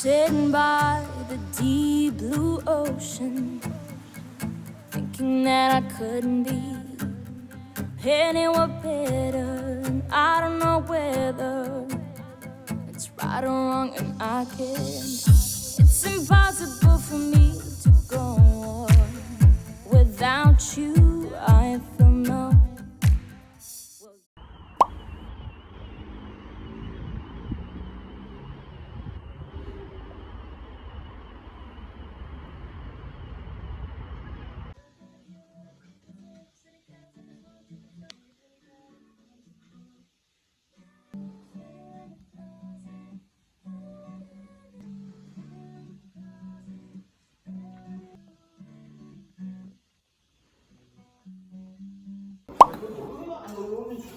Sitting by the deep blue ocean, thinking that I couldn't be anywhere better. And I don't know whether it's right or wrong, and I can't. It's impossible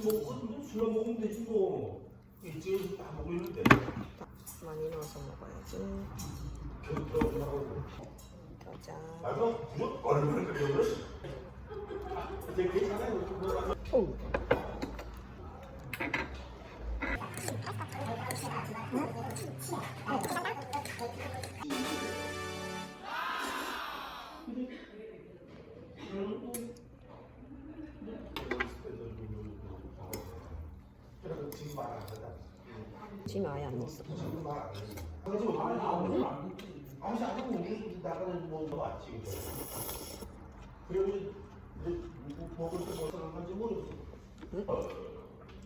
술만 먹으면 되지 뭐. 지금 다 먹고 있는데. 많이 넣어서 먹어야지. 계속 들어가고. 짜잔. 아이고, 무슨 얼마나 그래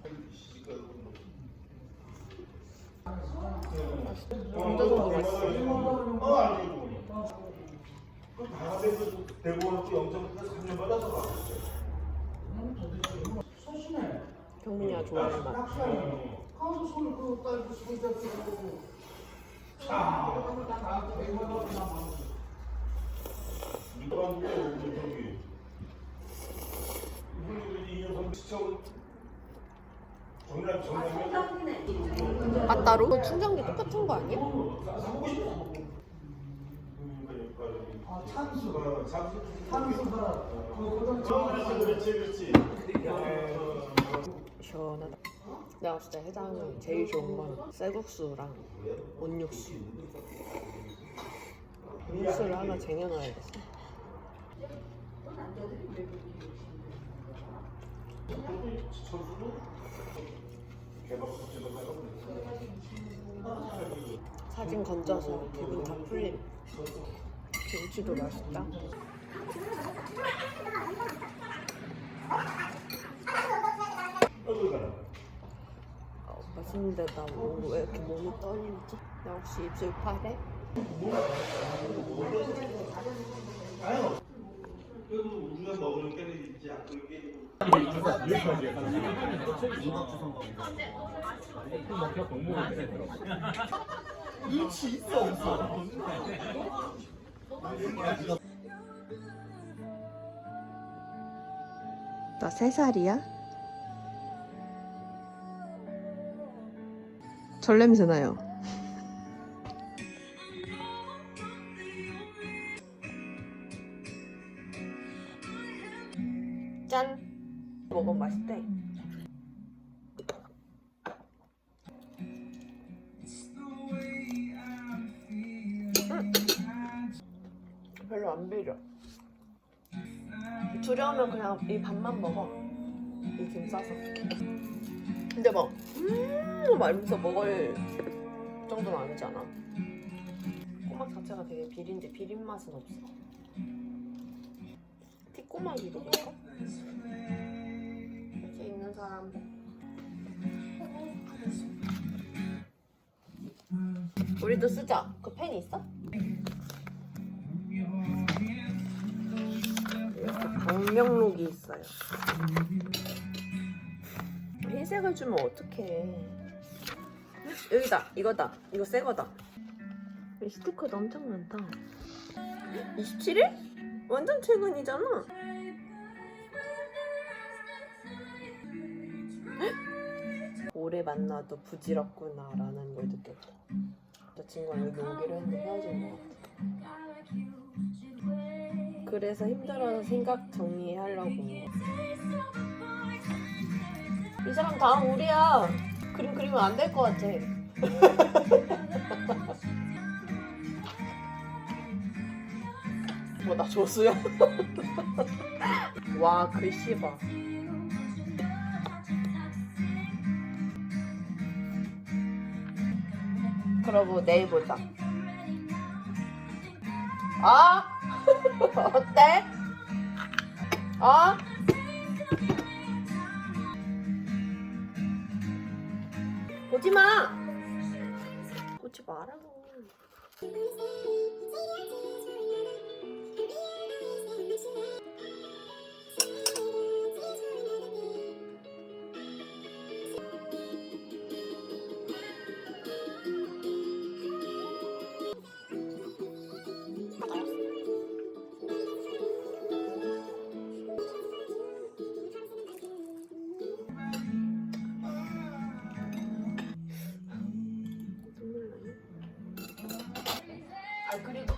이 시가 뭐. 영자도 맛있어. 어, 아니고. 그 다음에 대구원 또 영점 3년 받아서 가고. 경민이가 좋아하는 맛. 가서 손을 그 딸고 손 잡고 누가 누구 저기 이분들이 이년 시청 정량 정량면 맞다로? 그 충전기 똑같은 거 아니야? 사고 싶어. 아 찬수 찬수가 그렇지 그렇지 그렇지. 시원하다. 내가 진짜 해장은 제일 좋은 건 쌀국수랑 온육수. 온육수를 하나 쟁여놔야겠어. 사진 건져서 기분 다 풀림. 김치도 맛있다. 어, 맛있는데 나왜 이렇게 몸이 떨리지? 나 혹시 입술 파래? 있지 않고 이게 나세 살이야? 절 냄새 나요. 짠! 먹으면 맛있대. 음. 별로 안 비려. 두려우면 그냥 이 밥만 먹어. 이 김 싸서. 근데 막, 음, 막 이러면서 먹을 정도는 아니지 않아? 꼬막 자체가 되게 비린데 비린 맛은 없어. 티꼬막이도 볼까? 이렇게 있는 사람. 우리도 쓰자. 그펜 있어? 방명록이 있어요. 흰색을 주면 어떡해. 여기다. 이거다. 이거 새 거다. 이 스티커도 엄청 많다. 27일? 완전 최근이잖아. 오래 만나도 부질없구나라는 걸 느꼈다. 여자친구랑 여기 오기로 했는데 헤어진 것 같아. 그래서 힘들어서 생각 정리하려고. 이 사람 다음 우리야. 그림 그리면 안 될 것 같아. 뭐 나 조수야? 와 글씨 봐. 그러고 내일 보자. 아? 어? 어때? 어? 보지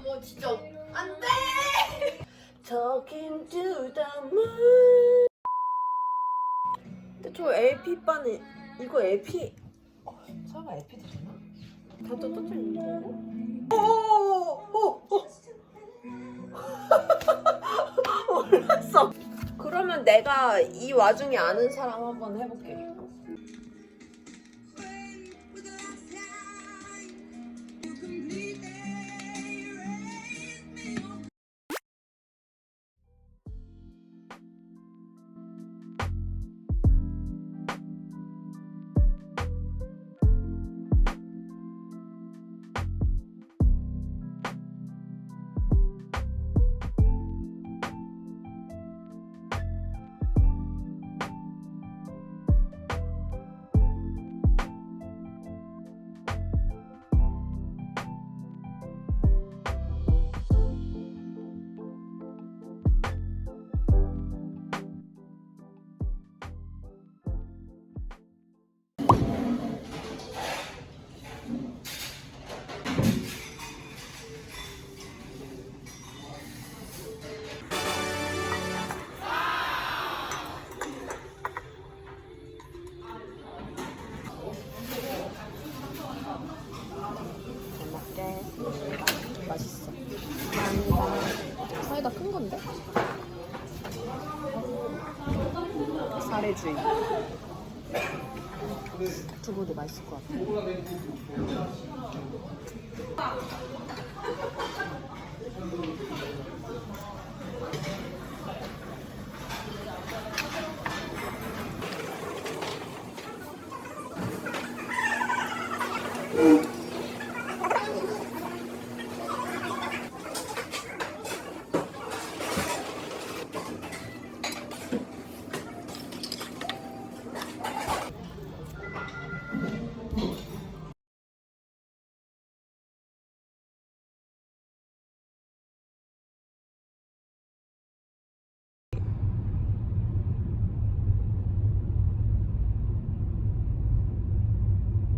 아 그리고 뭐 진짜 안 돼. Talking to the moon. 근데 저 LP 바는 이거 LP 어, 설마 LP 되나? 다또 떠져 있는 거고? 오오오 몰랐어. 그러면 내가 이 와중에 아는 사람 한번 해볼게. 주의. 두부도 맛있을 것 같아.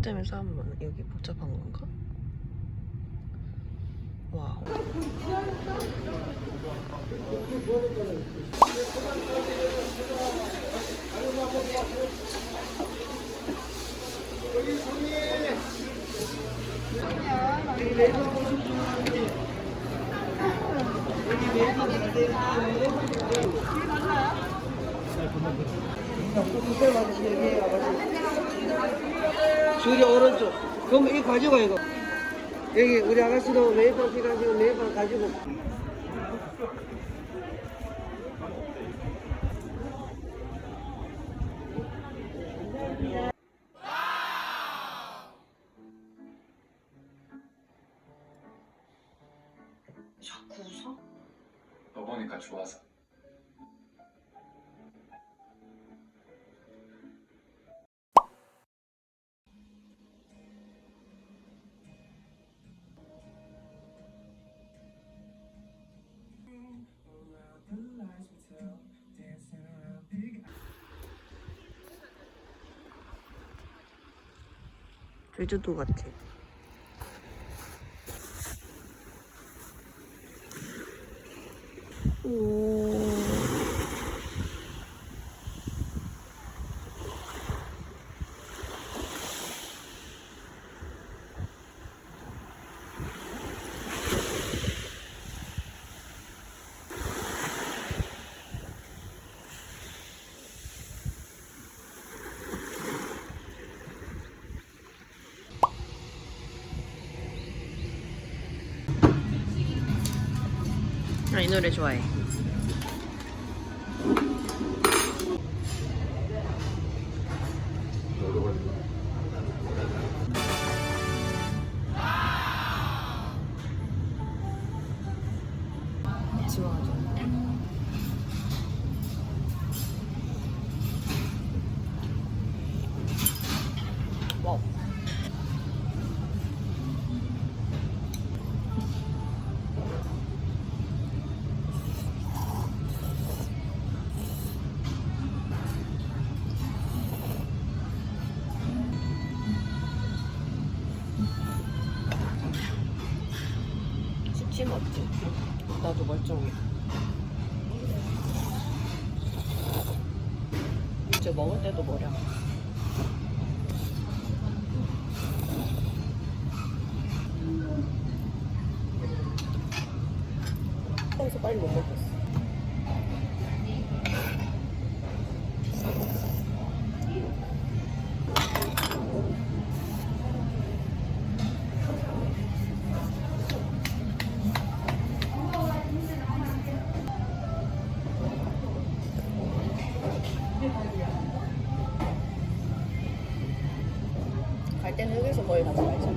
점에서 하면 여기 복잡한 건가? 와우. 줄이 오른쪽. 그럼 이거 가져가 이거. 여기 우리 아가씨도 매일밤 피가지고 매일밤 가지고. 자꾸 웃어? 너 보니까 좋아서. 제주도 같아. 노래 좋아해. 저쪽에. 이제 먹을 때도 뭐려. 그래서 빨리 못 먹겠어. いう発売す。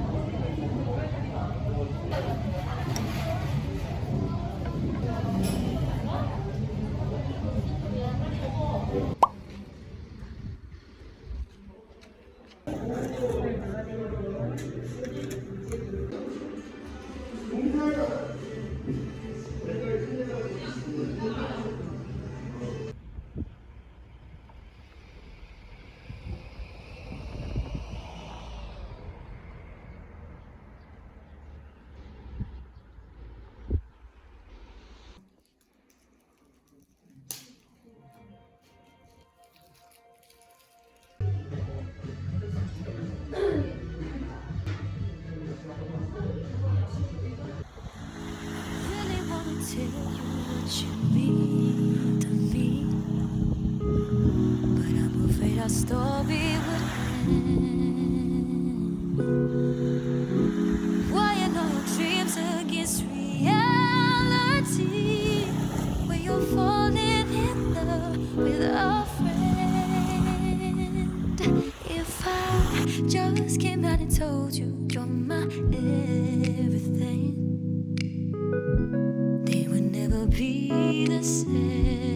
the same.